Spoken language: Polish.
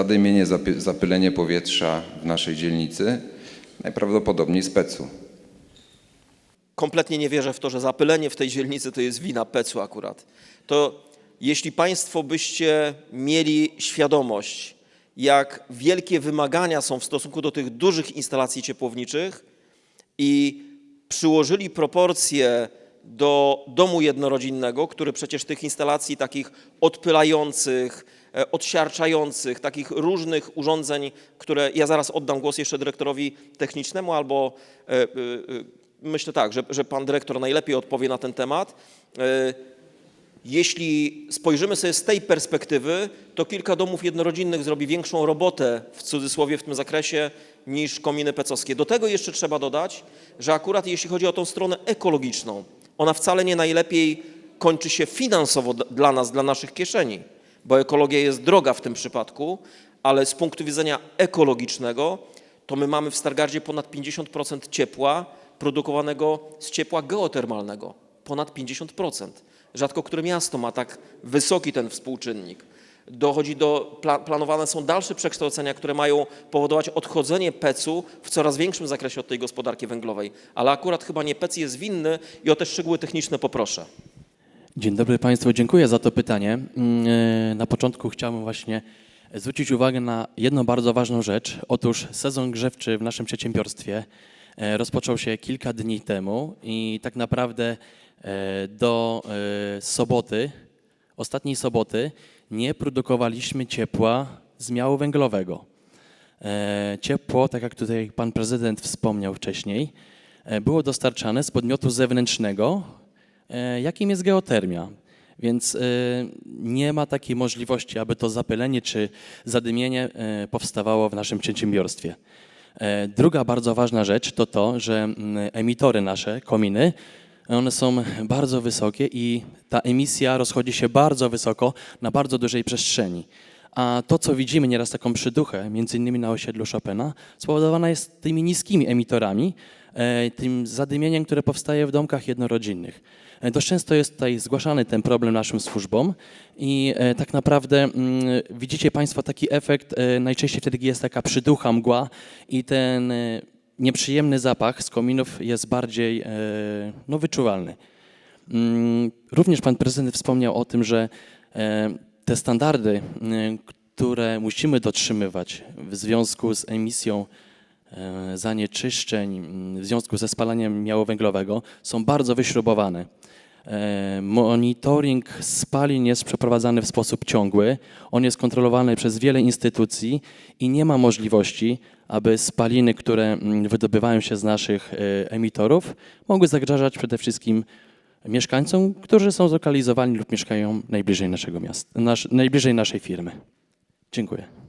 zadymienie, zapy- zapylenie powietrza w naszej dzielnicy, najprawdopodobniej z pecu. kompletnie nie wierzę w to, że zapylenie w tej dzielnicy to jest wina Pecu akurat. To jeśli Państwo byście mieli świadomość, jak wielkie wymagania są w stosunku do tych dużych instalacji ciepłowniczych i przyłożyli proporcje do domu jednorodzinnego, który przecież tych instalacji takich odpylających, e, odsiarczających, takich różnych urządzeń, które ja zaraz oddam głos jeszcze dyrektorowi technicznemu albo e, e, myślę tak, że, że pan dyrektor najlepiej odpowie na ten temat. Jeśli spojrzymy sobie z tej perspektywy, to kilka domów jednorodzinnych zrobi większą robotę w cudzysłowie w tym zakresie niż kominy pecowskie. Do tego jeszcze trzeba dodać, że akurat jeśli chodzi o tą stronę ekologiczną, ona wcale nie najlepiej kończy się finansowo dla nas, dla naszych kieszeni, bo ekologia jest droga w tym przypadku, ale z punktu widzenia ekologicznego to my mamy w Stargardzie ponad 50% ciepła produkowanego z ciepła geotermalnego. Ponad 50%. Rzadko które miasto ma tak wysoki ten współczynnik. Dochodzi do, pla, planowane są dalsze przekształcenia, które mają powodować odchodzenie PEC-u w coraz większym zakresie od tej gospodarki węglowej. Ale akurat chyba nie PEC jest winny i o te szczegóły techniczne poproszę. Dzień dobry Państwu, dziękuję za to pytanie. Mm, e, Na początku chciałbym właśnie zwrócić uwagę na jedną bardzo ważną rzecz. Otóż sezon grzewczy w naszym przedsiębiorstwie e, rozpoczął się kilka dni temu i tak naprawdę e, do soboty, ostatniej soboty, nie produkowaliśmy ciepła z miału węglowego. E, Ciepło, tak jak tutaj pan prezydent wspomniał wcześniej, e, było dostarczane z podmiotu zewnętrznego, e, jakim jest geotermia. Więc nie ma takiej możliwości, aby to zapylenie czy zadymienie powstawało w naszym przedsiębiorstwie. Druga bardzo ważna rzecz to to, że mm, emitory nasze, kominy, one są bardzo wysokie i ta emisja rozchodzi się bardzo wysoko na bardzo dużej przestrzeni. A to, co widzimy nieraz taką przyduchę, między innymi na osiedlu Chopina, spowodowana jest tymi niskimi emitorami, e, tym zadymieniem, które powstaje w domkach jednorodzinnych. E, Dość często jest tutaj zgłaszany ten problem naszym służbom i e, tak naprawdę mm, widzicie Państwo taki efekt, najczęściej wtedy jest taka przyducha, mgła i ten nieprzyjemny zapach z kominów jest bardziej e, no, wyczuwalny. Mm, Również pan prezydent wspomniał o tym, że e, te standardy, e, które musimy dotrzymywać w związku z emisją zanieczyszczeń, w związku ze spalaniem miału węglowego, są bardzo wyśrubowane. E, Monitoring spalin jest przeprowadzany w sposób ciągły. On jest kontrolowany przez wiele instytucji i nie ma możliwości, aby spaliny, które mm, wydobywają się z naszych e, emitorów, mogły zagrażać przede wszystkim mieszkańcom, którzy są zlokalizowani lub mieszkają najbliżej naszego miasta, nasz, najbliżej naszej firmy. Dziękuję.